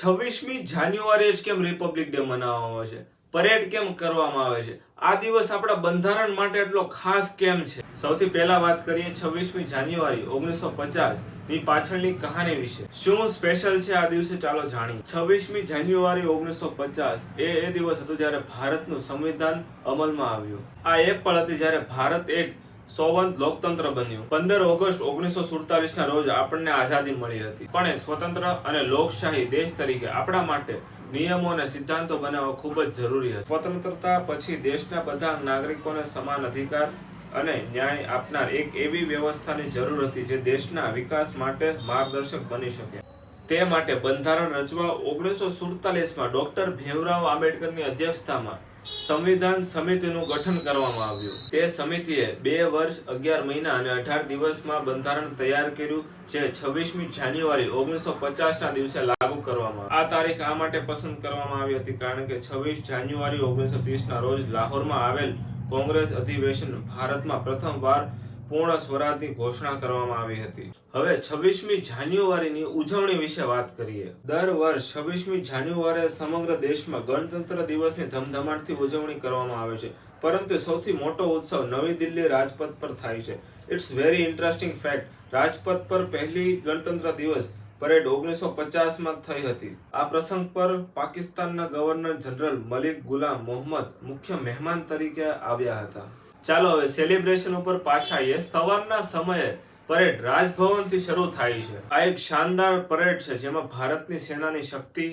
છવ્વીસમી જાન્યુઆરી જ કેમ રિપબ્લિક ડે મનાવવામાં આવે છે? પરેડ કેમ કરવામાં આવે છે? આ દિવસ આપણા બંધારણ માટે એટલો ખાસ કેમ છે? સૌથી પહેલા વાત કરીએ છવ્વીસમી જાન્યુઆરી ઓગણીસો પચાસની પાછળની કહાની વિશે. શું સ્પેશિયલ છે આ દિવસે? ચાલો જાણીએ. છવ્વીસમી જાન્યુઆરી ઓગણીસો પચાસ એ એ દિવસ હતો જ્યારે ભારતનું સંવિધાન અમલમાં આવ્યું. આ એ પળ હતી જ્યારે ભારત એક સોવંત લોકતંત્ર બન્યું. પંદર ઓગસ્ટ ઓગણીસો સુડતાલીસ ના રોજ આપણને આઝાદી મળી હતી. પણ એક સ્વતંત્ર અને લોકશાહી દેશ તરીકે આપણા માટે નિયમો અને સિદ્ધાંતો બનાવવા ખૂબ જ જરૂરી હતી. સ્વતંત્રતા પછી દેશના બધા નાગરિકોને સમાન અધિકાર અને ન્યાય આપનાર એક એવી વ્યવસ્થાની જરૂર હતી જે દેશના વિકાસ માટે માર્ગદર્શક બની શકે. તે માટે બંધારણ રચવા ઓગણીસો સુડતાલીસમાં ડોક્ટર ભીમરાવ આંબેડકરની અધ્યક્ષતામાં સંવિધાન સમિતિનું ગઠન કરવામાં આવ્યું. તે સમિતિએ બે વર્ષ, અગિયાર મહિના અને અઢાર દિવસમાં બંધારણ તૈયાર કર્યું, જે છવ્વીસમી જાન્યુઆરી ઓગણીસો પચાસના દિવસે લાગુ કરવામાં આ તારીખ આ માટે પસંદ કરવામાં આવી હતી કારણ કે છવ્વીસ જાન્યુઆરી ઓગણીસો ત્રીસના રોજ લાહોરમાં આવેલ કોંગ્રેસ અધિવેશન ભારતમાં પ્રથમવાર પૂર્ણ સ્વરાજની ઘોષણા કરવામાં આવી હતી. હવે છવ્વીસમી જાન્યુઆરીની ઉજવણી વિશે વાત કરીએ. દર વર્ષ છવ્વીસમી જાન્યુઆરીએ સમગ્ર દેશમાં ગણતંત્ર દિવસની ધમધમાટથી ઉજવણી કરવામાં આવે છે. પરંતુ સૌથી મોટો ઉત્સવ નવી દિલ્હી રાજપથ પર થાય છે. It's very interesting fact Rajpath પર પહેલી ગણતંત્ર દિવસ પરેડ ઓગણીસો પચાસમાં થઈ હતી. આ પ્રસંગ પર પાકિસ્તાનના ગવર્નર જનરલ મલિક ગુલામ મોહમ્મદ મુખ્ય મહેમાન તરીકે આવ્યા હતા. ચાલો હવે સેલિબ્રેશન ઉપર પાછા આવીએ. સવારના સમયે પરેડ રાજભવનથી શરૂ થાય છે. આ એક શાનદાર પરેડ છે જેમાં ભારતની સેનાની શક્તિ,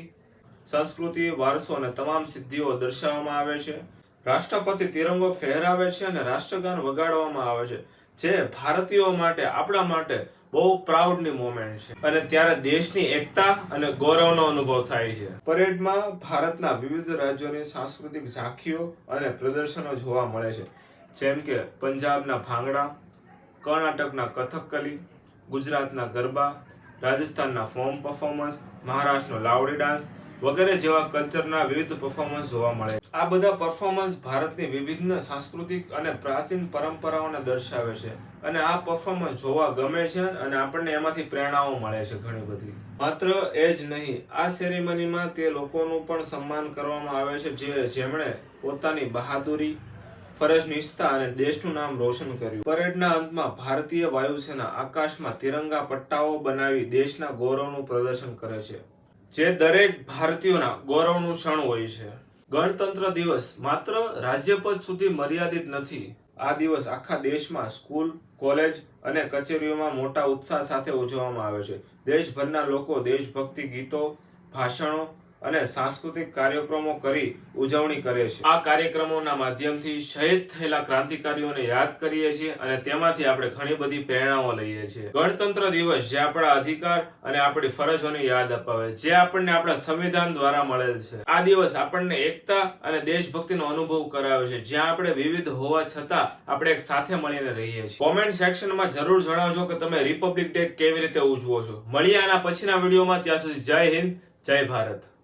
સંસ્કૃતિ, વારસો અને તમામ સિદ્ધિઓ દર્શાવવામાં આવે છે. રાષ્ટ્રપતિ તિરંગો ફહેરાવે છે અને રાષ્ટ્રગાન વગાડવામાં આવે છે, જે ભારતીયો માટે, આપણા માટે બહુ પ્રાઉડની મોમેન્ટ છે. અને ત્યારે દેશની એકતા અને ગૌરવનો અનુભવ થાય છે. પરેડમાં ભારતના વિવિધ રાજ્યોની સાંસ્કૃતિક ઝાંખીઓ અને પ્રદર્શનો જોવા મળે છે. જેમ કે પંજાબના ભાંગડા, કર્ણાટકના કથકલી ગુજરાતના ગરબા, રાજસ્થાનના ફોર્મ પરફોર્મન્સ મહારાષ્ટ્રનો લાવડી ડાન્સ વગેરે જેવા કલ્ચરના વિવિધ પરફોર્મન્સ જોવા મળે. આ બધા પરફોર્મન્સ ભારતની વિભિન્ન સાંસ્કૃતિક અને પ્રાચીન પરંપરાઓને દર્શાવે છે અને આ પરફોર્મન્સ જોવા ગમે છે અને આપણને એમાંથી પ્રેરણાઓ મળે છે ઘણી બધી માત્ર એ જ નહીં, આ સેરેમનીમાં તે લોકોનું પણ સન્માન કરવામાં આવે છે જે જેમણે પોતાની બહાદુરી ફરજ નિષ્ઠા અને દેશનું નામ રોશન કર્યું. પરેડના અંતમાં ભારતીય વાયુસેના આકાશમાં તિરંગા પટ્ટાઓ બનાવી દેશના ગૌરવનું પ્રદર્શન કરે છે. જે દરેક ભારતીયોના ગૌરવનું ક્ષણ હોય છે. ગણતંત્ર દિવસ માત્ર રાજ્યપદ સુધી મર્યાદિત નથી. આ દિવસ આખા દેશમાં સ્કૂલ, કોલેજ અને કચેરીઓમાં મોટા ઉત્સાહ સાથે ઉજવવામાં આવે છે. દેશભરના લોકો દેશભક્તિ ગીતો, ભાષણો અને સાંસ્કૃતિક કાર્યક્રમો કરી ઉજવણી કરે છે. આ કાર્યક્રમોના માધ્યમથી શહીદ થયેલા ક્રાંતિકારીઓને યાદ કરીએ છીએ અને તેમાંથી આપણે ઘણી બધી પ્રેરણાઓ લઈએ છીએ. ગણતંત્ર દિવસ જે આપણા અધિકાર અને આપણી ફરજોને યાદ અપાવે, જે આપણને આપણા સંવિધાન દ્વારા મળેલ છે. આ દિવસ આપણને એકતા અને દેશભક્તિનો અનુભવ કરાવે છે, જ્યાં આપણે વિવિધ હોવા છતાં આપણે એક સાથે મળીને રહીએ છીએ. કોમેન્ટ સેક્શનમાં જરૂર જણાવજો કે તમે રિપબ્લિક ડે કેવી રીતે ઉજવો છો. મળીએ આના પછીના વિડીયોમાં. ત્યાં સુધી જય હિન્દ, જય ભારત.